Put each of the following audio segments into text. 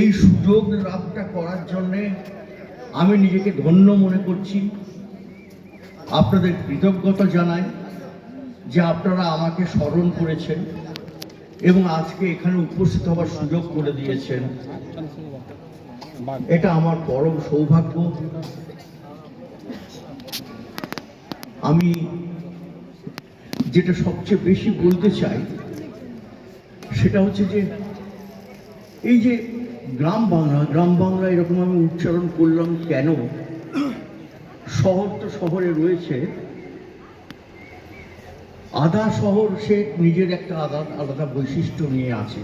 এই সুযোগ লাভটা করার জন্যে আমি নিজেকে ধন্য মনে করছি। আপনাদের কৃতজ্ঞতা জানাই যে আপনারা আমাকে স্মরণ করেছেন এবং আজকে এখানে উপস্থিত হওয়ার সুযোগ করে দিয়েছেন। এটা আমার পরম সৌভাগ্য। আমি যেটা সবচেয়ে বেশি বলতে চাই, সেটা হচ্ছে যে এই যে গ্রাম বাংলা গ্রাম বাংলা এরকম আমি উচ্চারণ করলাম কেন? শহর তো শহরে রয়েছে। আধা শহর সে নিজের একটা আলাদা আলাদা বৈশিষ্ট্য নিয়ে আছে।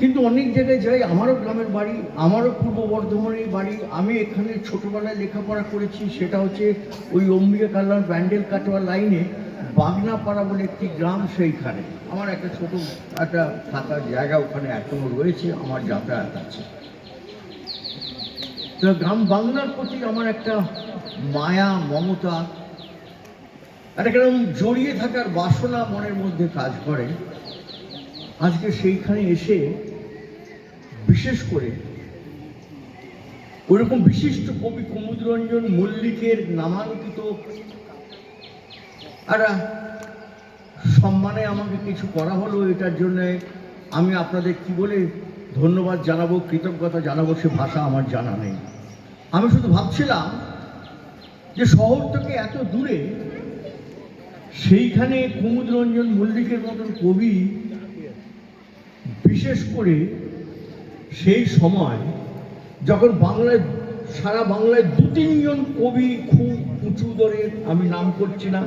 কিন্তু অনেক জায়গায় যাই, আমারও গ্রামের বাড়ি, আমারও পূর্ব বর্ধমানের বাড়ি। আমি এখানে ছোটবেলায় লেখাপড়া করেছি, সেটা হচ্ছে ওই অম্বিকা কালার ব্যান্ডেল কাটোয়া লাইনে বাগনাপাড়া বলে একটি গ্রাম সেইখানে। আমার একটা ছোট একটা থাকার জায়গা ওখানে এখনও রয়েছে, আমার যাতায়াত আছে। তো গ্রাম বাংলার প্রতি আমার একটা মায়া, মমতা একটা এরকম জড়িয়ে থাকার বাসনা মনের মধ্যে কাজ করে। আজকে সেইখানে এসে বিশেষ করে ওরকম বিশিষ্ট কবি কুমুদরঞ্জন মল্লিকের নামাঙ্কিত একটা সম্মানে আমাকে কিছু করা হলো এটার জন্যে। আমি আপনাদের কি বলে ধন্যবাদ জানাব, কৃতজ্ঞতা জানাব, সে ভাষা আমার জানা নেই। আমি শুধু ভাবছিলাম যে শহর থেকে এত দূরে সেইখানে কুমুদরঞ্জন মল্লিকের মতন কবি বিশেষ করে সেই সময় যখন বাংলায়, সারা বাংলায় দু তিনজন কবি খুব উঁচু দরের আমি নাম করছি না,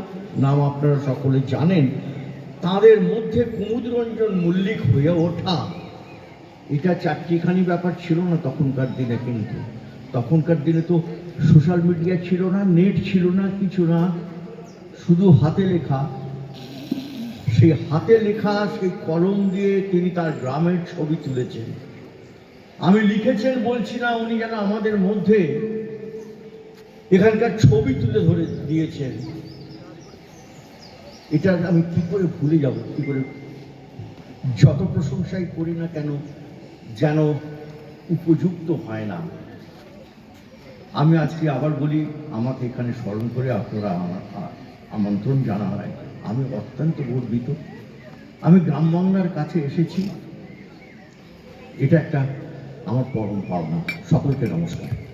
নাম আপনারা সকলে জানেন। তাদের মধ্যে কুমুদরঞ্জন মল্লিক হয়ে ওঠা, এটা চারটিখানি ব্যাপার ছিল না তখনকার দিনে কিন্তু। তখনকার দিনে তো সোশ্যাল মিডিয়া ছিল না নেট ছিল না, কিছু না, শুধু হাতে লেখা। সেই হাতে লেখা, সেই কলম দিয়ে তিনি তার গ্রামের ছবি তুলেছেন। আমি লিখেছেন, বলছি না, উনি যেন আমাদের মধ্যে এখানকার ছবি তুলে ধরে দিয়েছেন। এটা আমি কি করে ভুলে যাব, কি করে যত প্রশংসাই করি না কেন, যেন উপযুক্ত হয় না। আমি আজকে আবার বলি, আমাকে এখানে স্মরণ করে আপনারা আমার, আমন্ত্রণ জানা হয় আমি অত্যন্ত গর্বিত। আমি গ্রাম বাংলার কাছে এসেছি। এটা একটা আমার পরম পাওনা। সকলকে নমস্কার।